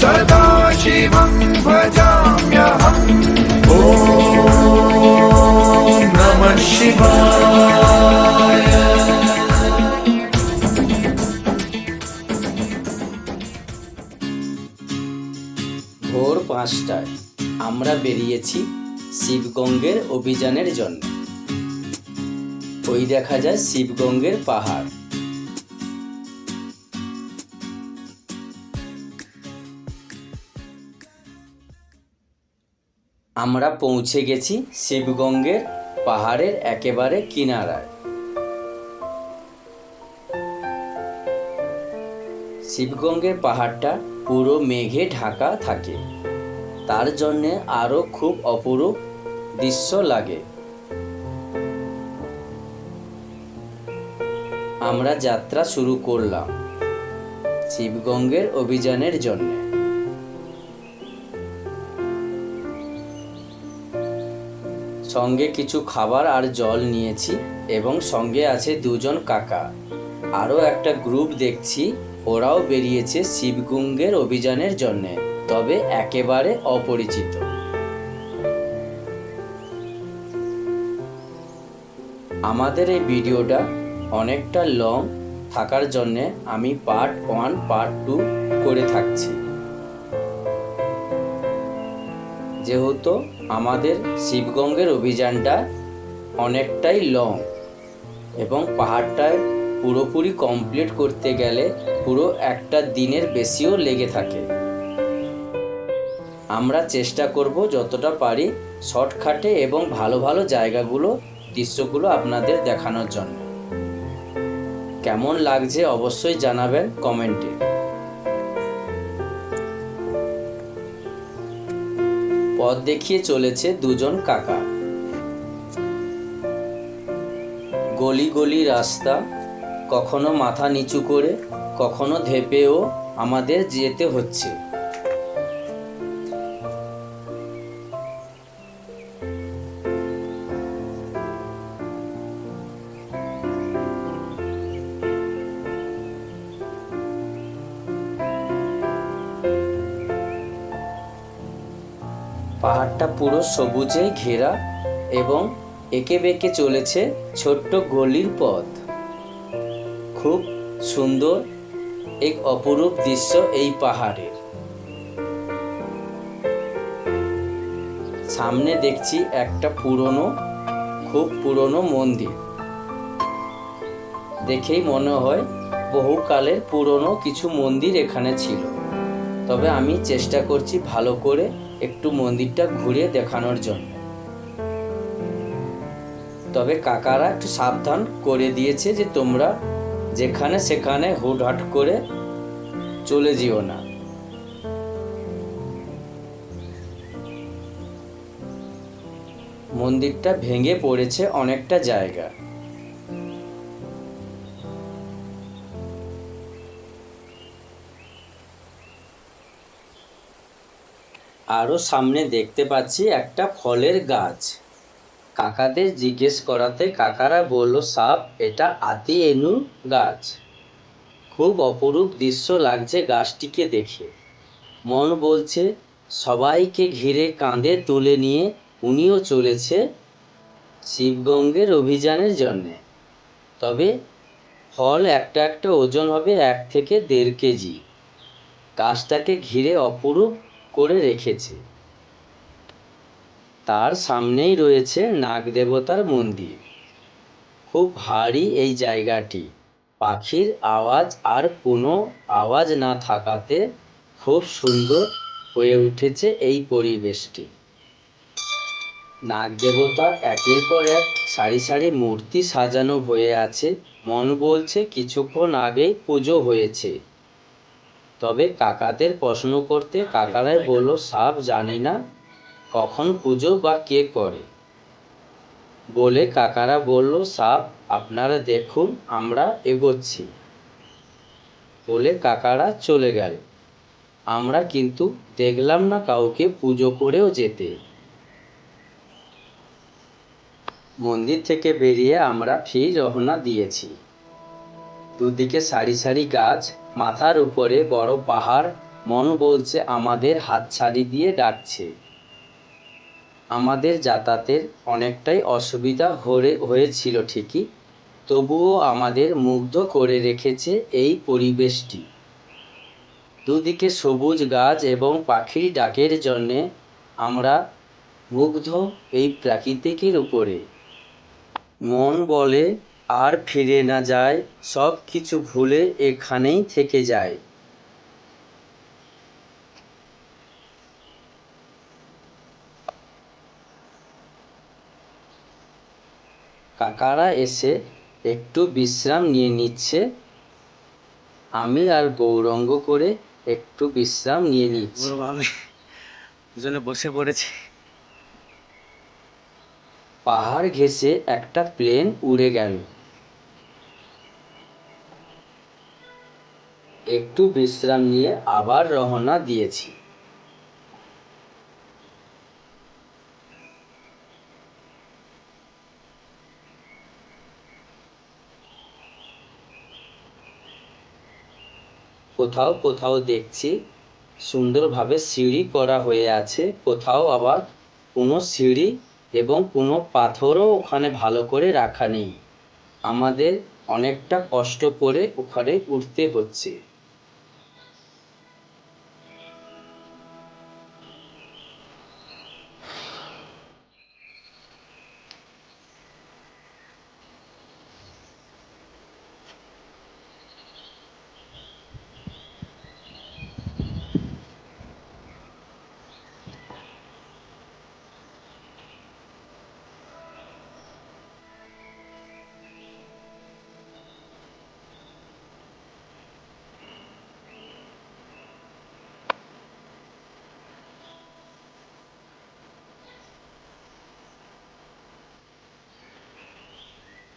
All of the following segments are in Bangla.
सदाशिवं भजाम्यहम् ॐ नमः शिवाय ভোর পাঁচটায় আমরা বেরিয়েছি শিবগঙ্গের অভিযানের জন্য ওই দেখা যায় শিবগঙ্গের পাহাড় আমরা পৌঁছে গেছি শিবগঙ্গের পাহাড়ের একেবারে কিনারায়। শিবগঙ্গের পাহাড়টা পুরো মেঘে ঢাকা থাকে। তার জন্যে আরও খুব অপরূপ দৃশ্য লাগে। আমরা যাত্রা শুরু করলাম শিবগঙ্গের অভিযানের জন্য। সঙ্গে কিছু খাবার আর জল নিয়েছি এবং সঙ্গে আছে দুজন কাকা। আরও একটা গ্রুপ দেখছি, ওরাও বেরিয়েছে শিবগুঙ্গের অভিযানের জন্য, তবে একেবারে অপরিচিত। আমাদের এই ভিডিওটা অনেকটা লং থাকার জন্যে আমি পার্ট ওয়ান, পার্ট টু করে থাকছি। যেহেতু আমাদের শিবগঙ্গের অভিযানটা অনেকটাই লং এবং পাহাড়টায় পুরোপুরি কমপ্লিট করতে গেলে পুরো একটা দিনের বেশিও লেগে থাকে। আমরা চেষ্টা করব যতটা পারি শর্টকাটে এবং ভালো ভালো জায়গাগুলো, দৃশ্যগুলো আপনাদের দেখানোর জন্য। কেমন লাগছে অবশ্যই জানাবেন কমেন্টে। পথ দেখিয়ে চলেছে দুজন কাকা। গলি গলি রাস্তা, কখনো মাথা নিচু করে, কখনো ধেপেও আমাদের যেতে হচ্ছে। পাহাড়টা পুরো সবুজে ঘেরা এবং এঁকে বেঁকে চলেছে ছোট্ট গলির পথ। খুব সুন্দর এক অপরূপ দৃশ্য এই পাহাড়ের সামনে দেখছি একটা পুরনো, খুব পুরনো মন্দির। দেখেই মনে হয় বহুকালের পুরনো কিছু মন্দির এখানে ছিল। তবে আমি চেষ্টা করছি ভালো করে একটু মন্দিরটা ঘুরে দেখানোর জন্য। তবে কাকারা একটু সাবধান করে দিয়েছে যে তোমরা যেখানে সেখানে হুটহাট করে চলে যেও না। মন্দিরটা ভেঙে পড়েছে অনেকটা জায়গা। আরও সামনে দেখতে পাচ্ছি একটা ফলের গাছ। কাকাদের জিজ্ঞেস করাতে কাকারা বলল, সাপ, এটা আতি এনু গাছ। খুব অপরূপ দৃশ্য লাগছে গাছটিকে দেখে। মন বলছে, সবাইকে ঘিরে কাঁধে তুলে নিয়ে উনিও চলেছে শিবগঙ্গের অভিযানের জন্যে। তবে ফল একটা একটা ওজন হবে এক থেকে দেড় কেজি। গাছটাকে ঘিরে অপরূপ করে রেখেছে। তার সামনেই রয়েছে নাগ দেবতার মন্দির। খুব ভারী এই জায়গাটি। পাখির আওয়াজ আর কোনো আওয়াজ না থাকাতে খুব সুন্দর হয়ে উঠেছে এই পরিবেশটি। নাগ দেবতার একের পর এক সারি সারি মূর্তি সাজানো হয়ে আছে। মন বলছে কিছুক্ষণ আগেই পুজো হয়েছে। তবে কাকাদের প্রশ্ন করতে কাকারাই বলল, সাপ জানি না কখন পুজো বা কে করে? বলে কাকারা বলল, সাপ, আপনারা দেখুন, আমরা এগোচ্ছি। বলে কাকারা চলে গেল। আমরা কিন্তু দেখলাম না কাউকে পুজো করেও যেতে। মন্দির থেকে বেরিয়ে আমরা ফি রওনা দিয়েছি। দুদিকে সারি সারি গাছ মাথার উপরে বড় পাহাড় মন বলছে আমাদের হাতছানি দিয়ে ডাকছে। আমাদের যাতায়াতের অনেকটাই অসুবিধা হয়ে হয়েছিল ঠিকই, তবুও আমাদের মুগ্ধ করে রেখেছে এই পরিবেশটি। দুদিকে সবুজ গাছ এবং পাখির ডাকের জন্যে আমরা মুগ্ধ এই প্রাকৃতিকের উপরে। মন বলে আর ফিরে না যায় সব কিছু ভুলে এখানেই থেকে যায়। কাকারা এসে একটু বিশ্রাম নিয়ে নিচ্ছে। আমি আর গৌরঙ্গ করে একটু বিশ্রাম নিয়ে নিচ্ছি। আমি দুজনে বসে পড়েছি। পাহাড় ঘেঁষে একটা প্লেন উড়ে গেল। একটু বিশ্রাম নিয়ে আবার রওনা দিয়েছি। কোথাও কোথাও দেখছি সুন্দরভাবে সিঁড়ি করা হয়ে আছে, কোথাও আবার কোনো সিঁড়ি এবং কোনো পাথরও ওখানে ভালো করে রাখা নেই। আমাদের অনেকটা কষ্ট করে ওখানে উঠতে হচ্ছে।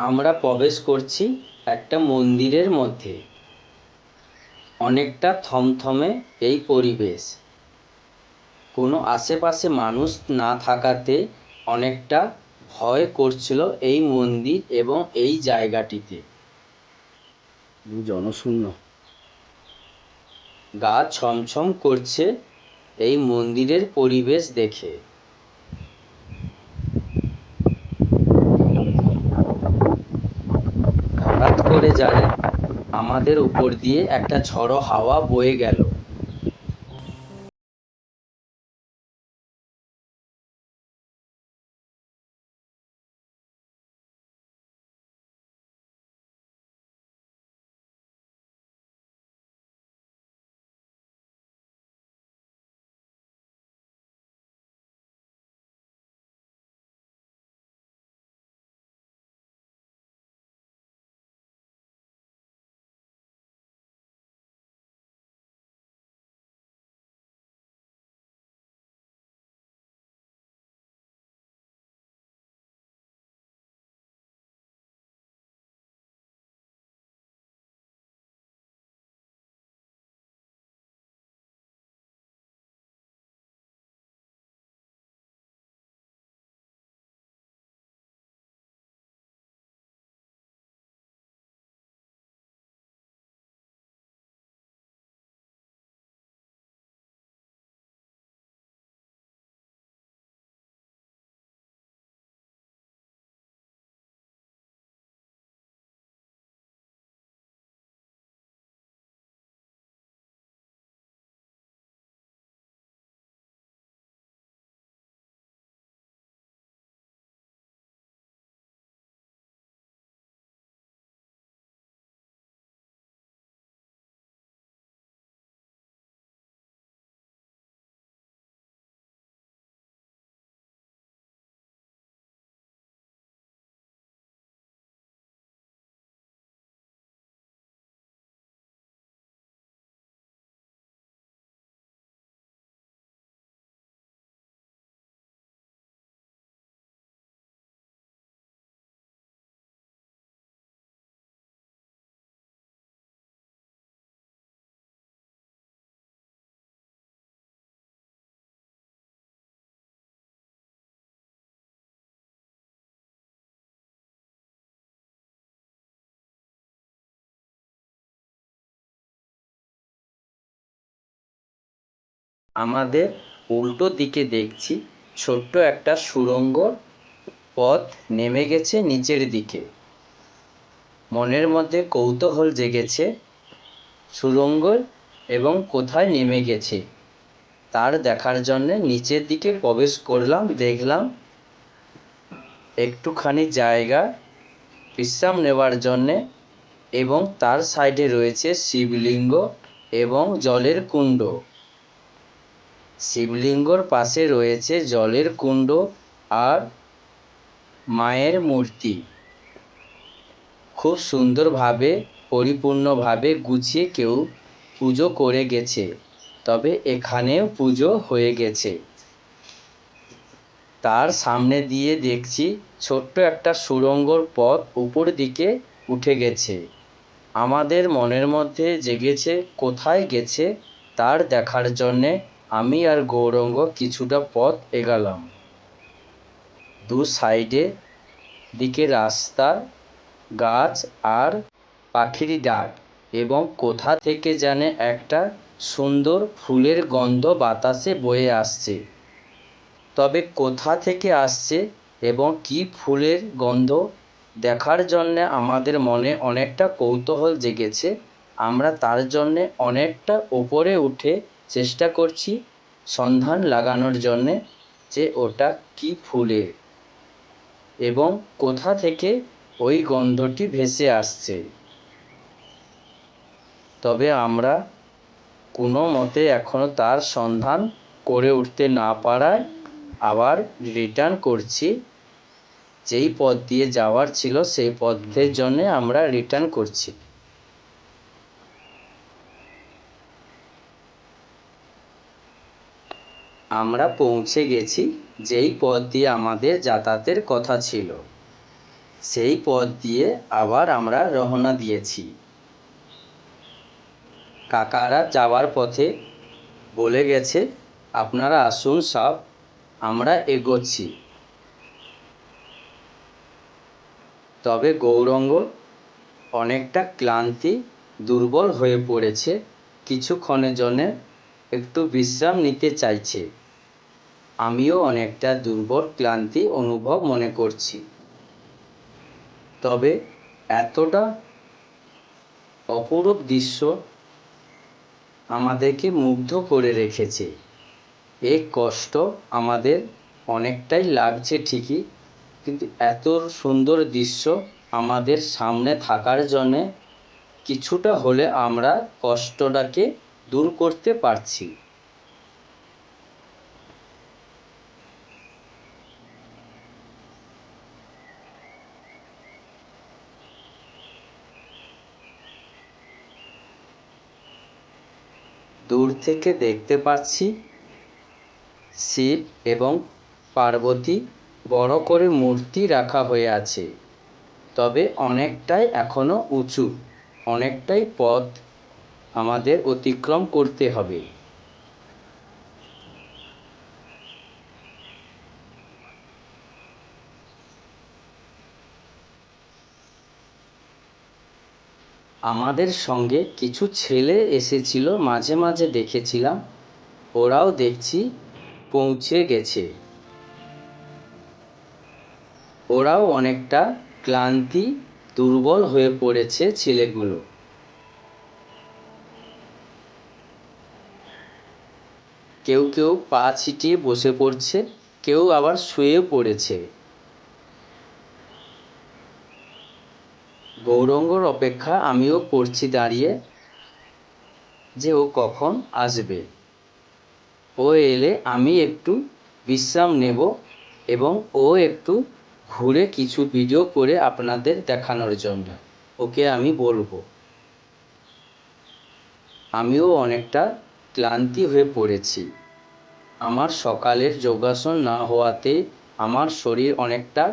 আমরা প্রবেশ করছি একটা মন্দিরের মধ্যে। অনেকটা থমথমে এই পরিবেশ। কোনো আশেপাশে মানুষ না থাকাতে অনেকটা ভয় করছিল এই মন্দির এবং এই জায়গাটিতে। জনশূন্য। গা ছমছম করছে এই মন্দিরের পরিবেশ দেখে হঠাৎ করে জানে আমাদের উপর দিয়ে একটা ঝড়ো হাওয়া বয়ে গেল। আমাদের উল্টো দিকে দেখছি, ছোট্ট একটা সুড়ঙ্গ পথ নেমে গেছে নিচের দিকে। মনের মধ্যে কৌতূহল জেগেছে সুড়ঙ্গ এবং কোথায় নেমে গেছে। তার দেখার জন্যে নিচের দিকে প্রবেশ করলাম, দেখলাম একটুখানি জায়গা বিশ্রাম নেওয়ার জন্যে এবং তার সাইডে রয়েছে শিবলিঙ্গ এবং জলের কুণ্ড। শিবলিঙ্গর পাশে রয়েছে জলের কুণ্ড আর মায়ের মূর্তি। খুব সুন্দরভাবে, পরিপূর্ণভাবে গুছিয়ে কেউ পুজো করে গেছে, তবে এখানেও পুজো হয়ে গেছে। তার সামনে দিয়ে দেখছি ছোট্ট একটা সুড়ঙ্গর পথ উপর দিকে উঠে গেছে। আমাদের মনের মধ্যে জেগেছে, কোথায় গেছে তার দেখার জন্যে আমি আর গৌরঙ্গ কিছুটা পথ এগালাম। দু সাইডে দিকে রাস্তা, গাছ আর পাখির ডাক এবং কোথা থেকে জানে একটা সুন্দর ফুলের গন্ধ বাতাসে বয়ে আসছে। তবে কোথা থেকে আসছে এবং কী ফুলের গন্ধ দেখার জন্যে আমাদের মনে অনেকটা কৌতূহল জেগেছে, আমরা তার জন্যে অনেকটা ওপরে উঠে চেষ্টা করছি সন্ধান লাগানোর জন্যে যে ওটা কী ফুলের এবং কোথা থেকে ওই গন্ধটি ভেসে আসছে। তবে আমরা কোনো মতে এখনও তার সন্ধান করে উঠতে না পারায় আবার রিটার্ন করছি। যেই পথ দিয়ে যাওয়ার ছিল সেই পথের জন্যে আমরা রিটার্ন করছি। আমরা পৌঁছে গেছি, যেই পথ দিয়ে আমাদের যাতায়াতের কথা ছিল। সেই পথ দিয়ে আবার আমরা রওনা দিয়েছি। কাকারা যাওয়ার পথে বলে গেছে, আপনারা আসুন সব, আমরা এগোচ্ছি। তবে গৌরঙ্গ অনেকটা ক্লান্তি, দুর্বল হয়ে পড়েছে। কিছুক্ষণের জন্যে একটু বিশ্রাম নিতে চাইছে। আমিও অনেকটা দুর্বল, ক্লান্তি অনুভব মনে করছি। তবে এতটা অপরূপ দৃশ্য আমাদেরকে মুগ্ধ করে রেখেছে। এ কষ্ট আমাদের অনেকটাই লাগছে ঠিকই, কিন্তু এত সুন্দর দৃশ্য আমাদের সামনে থাকার জন্যে কিছুটা হলে আমরা কষ্টটাকে দূর করতে পারছি। দূর থেকে দেখতে পাচ্ছি শিব এবং পার্বতী বড় করে মূর্তি রাখা হয়ে আছে। তবে অনেকটাই এখনও উঁচু, অনেকটাই পথ আমাদের অতিক্রম করতে হবে। আমাদের সঙ্গে কিছু ছেলে এসেছিল, মাঝে মাঝে দেখেছিলাম। ওরাও দেখছি পৌঁছে গেছে। ওরাও অনেকটা ক্লান্তি, দুর্বল হয়ে পড়েছে ছেলেগুলো। কেউ কেউ পা ছিটিয়ে বসে পড়ছে, কেউ আবার শুয়ে পড়েছে। গৌরঙ্গর অপেক্ষা আমিও করছি দাঁড়িয়ে যে ও কখন আসবে। ও এলে আমি একটু বিশ্রাম নেব এবং ও একটু ঘুরে কিছু ভিডিও করে আপনাদের দেখানোর জন্য। ওকে আমি বলব। আমিও অনেকটা ক্লান্তি হয়ে পড়েছি। আমার সকালের যোগাসন না হওয়াতে আমার শরীর অনেকটা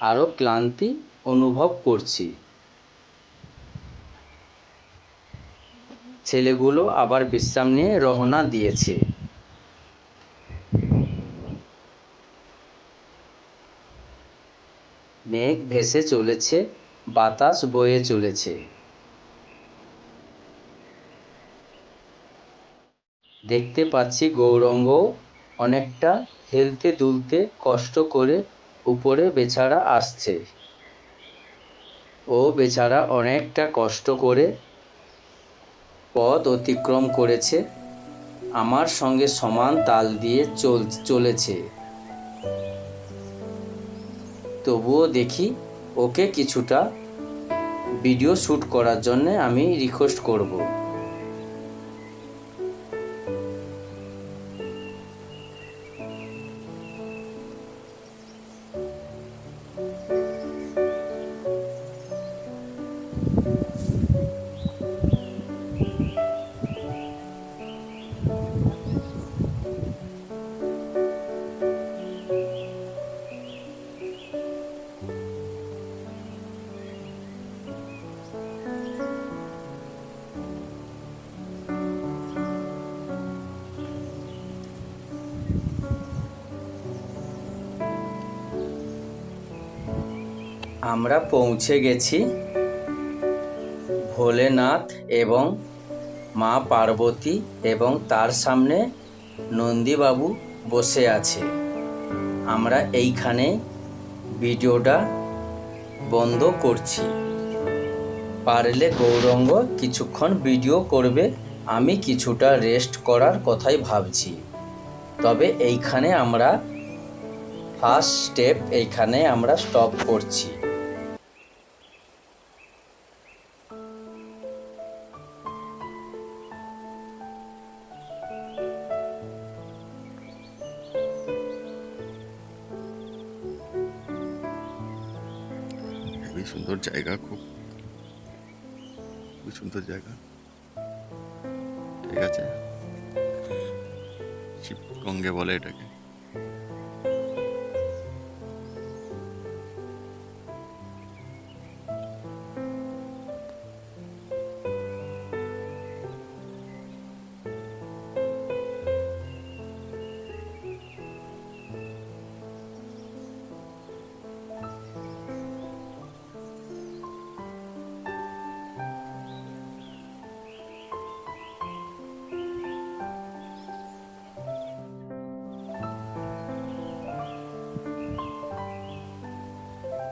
আরও ক্লান্তি অনুভব করছি। ছেলেগুলো আবার বিশ্রাম নিয়ে রওনা দিয়েছে। মেঘ ভেসে চলেছে, বাতাস বয়ে চলেছে। দেখতে পাচ্ছি গৌরঙ্গ অনেকটা হেলতে দুলতে কষ্ট করে উপরে বেচারা আসছে। ও বেচারা অনেকটা কষ্ট করে পথ অতিক্রম করেছে, আমার সঙ্গে সমান তাল দিয়ে চল, চলেছে। তবুও দেখি ওকে কিছুটা ভিডিও শ্যুট করার জন্যে আমি রিকোয়েস্ট করব। আমরা পৌঁছে গেছি ভোলেনাথ এবং মা পার্বতী এবং তার সামনে নন্দীবাবু বসে আছে। আমরা এইখানে ভিডিওটা বন্ধ করছি। পারলে গৌরঙ্গ কিছুক্ষণ ভিডিও করবে, আমি কিছুটা রেস্ট করার কথাই ভাবছি। তবে এইখানে আমরা ফার্স্ট স্টেপ এইখানে আমরা স্টপ করছি। জায়গা খুব খুবই সুন্দর জায়গা। ঠিক আছে? শিবগঙ্গে বলে এটাকে।